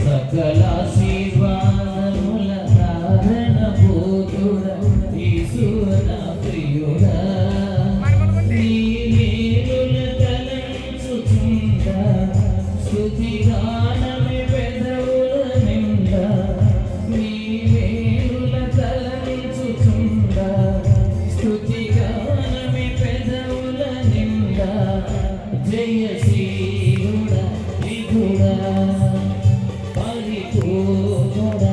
సకల శివానముల కారణ భూతుడ ఈశ్వర ప్రియుడ నీ తలంచుచుండ స్తుతి జయశీలుడ నిధుడ పరిపూర్ణుడా.